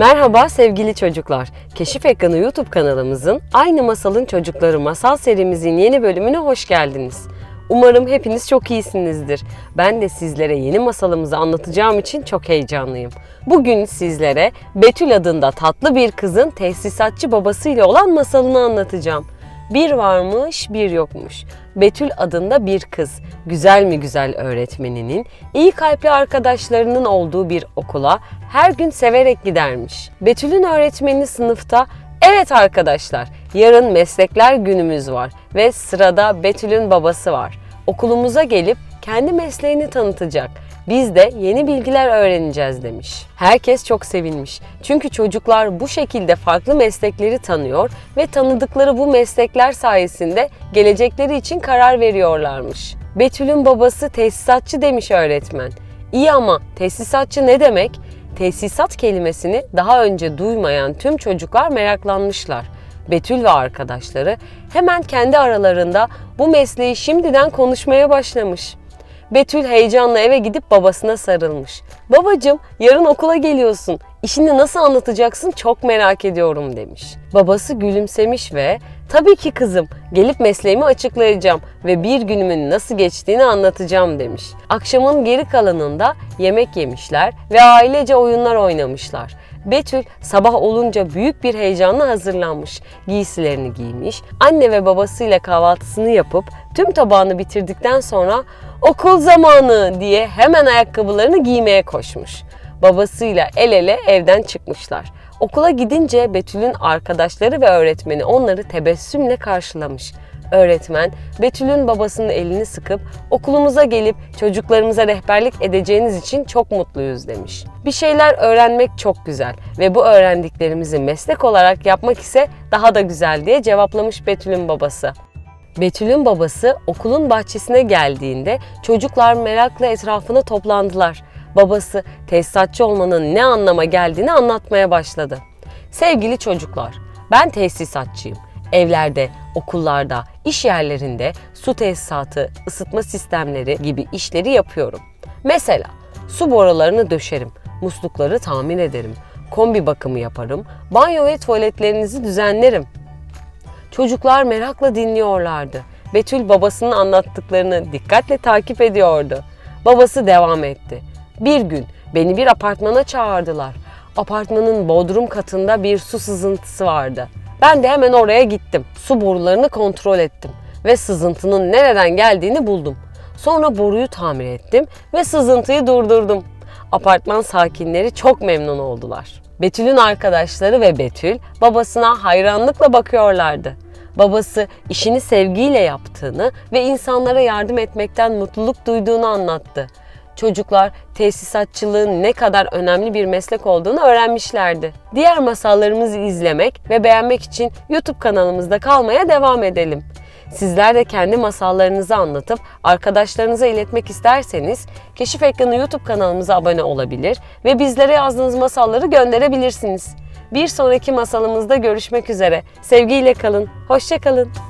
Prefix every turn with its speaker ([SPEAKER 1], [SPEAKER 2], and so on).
[SPEAKER 1] Merhaba sevgili çocuklar. Keşif Ekranı YouTube kanalımızın Aynı Masalın Çocukları masal serimizin yeni bölümüne hoş geldiniz. Umarım hepiniz çok iyisinizdir. Ben de sizlere yeni masalımızı anlatacağım için çok heyecanlıyım. Bugün sizlere Betül adında tatlı bir kızın tesisatçı babasıyla olan masalını anlatacağım. Bir varmış, bir yokmuş. Betül adında bir kız, güzel mi güzel öğretmeninin, iyi kalpli arkadaşlarının olduğu bir okula her gün severek gidermiş. Betül'ün öğretmeni sınıfta Evet arkadaşlar, yarın meslekler günümüz var ve sırada Betül'ün babası var. Okulumuza gelip kendi mesleğini tanıtacak. Biz de yeni bilgiler öğreneceğiz demiş. Herkes çok sevinmiş. Çünkü çocuklar bu şekilde farklı meslekleri tanıyor ve tanıdıkları bu meslekler sayesinde gelecekleri için karar veriyorlarmış. Betül'ün babası tesisatçı demiş öğretmen. İyi ama tesisatçı ne demek? Tesisat kelimesini daha önce duymayan tüm çocuklar meraklanmışlar. Betül ve arkadaşları hemen kendi aralarında bu mesleği şimdiden konuşmaya başlamış. Betül heyecanla eve gidip babasına sarılmış. Babacım yarın okula geliyorsun. İşini nasıl anlatacaksın çok merak ediyorum demiş. Babası gülümsemiş ve tabii ki kızım gelip mesleğimi açıklayacağım ve bir günümün nasıl geçtiğini anlatacağım demiş. Akşamın geri kalanında yemek yemişler ve ailece oyunlar oynamışlar. Betül sabah olunca büyük bir heyecanla hazırlanmış. Giysilerini giymiş, anne ve babasıyla kahvaltısını yapıp tüm tabağını bitirdikten sonra okul zamanı diye hemen ayakkabılarını giymeye koşmuş. Babasıyla el ele evden çıkmışlar. Okula gidince Betül'ün arkadaşları ve öğretmeni onları tebessümle karşılamış. Öğretmen Betül'ün babasının elini sıkıp okulumuza gelip çocuklarımıza rehberlik edeceğiniz için çok mutluyuz demiş. Bir şeyler öğrenmek çok güzel ve bu öğrendiklerimizi meslek olarak yapmak ise daha da güzel diye cevaplamış Betül'ün babası. Betül'ün babası okulun bahçesine geldiğinde çocuklar merakla etrafına toplandılar. Babası tesisatçı olmanın ne anlama geldiğini anlatmaya başladı. Sevgili çocuklar, ben tesisatçıyım. Evlerde, okullarda, iş yerlerinde su tesisatı, ısıtma sistemleri gibi işleri yapıyorum. Mesela su borularını döşerim, muslukları tamir ederim, kombi bakımı yaparım, banyo ve tuvaletlerinizi düzenlerim. Çocuklar merakla dinliyorlardı. Betül babasının anlattıklarını dikkatle takip ediyordu. Babası devam etti. Bir gün beni bir apartmana çağırdılar. Apartmanın bodrum katında bir su sızıntısı vardı. Ben de hemen oraya gittim. Su borularını kontrol ettim ve sızıntının nereden geldiğini buldum. Sonra boruyu tamir ettim ve sızıntıyı durdurdum. Apartman sakinleri çok memnun oldular. Betül'ün arkadaşları ve Betül babasına hayranlıkla bakıyorlardı. Babası işini sevgiyle yaptığını ve insanlara yardım etmekten mutluluk duyduğunu anlattı. Çocuklar tesisatçılığın ne kadar önemli bir meslek olduğunu öğrenmişlerdi. Diğer masallarımızı izlemek ve beğenmek için YouTube kanalımızda kalmaya devam edelim. Sizler de kendi masallarınızı anlatıp arkadaşlarınıza iletmek isterseniz Keşif Ekranı YouTube kanalımıza abone olabilir ve bizlere yazdığınız masalları gönderebilirsiniz. Bir sonraki masalımızda görüşmek üzere. Sevgiyle kalın, hoşça kalın.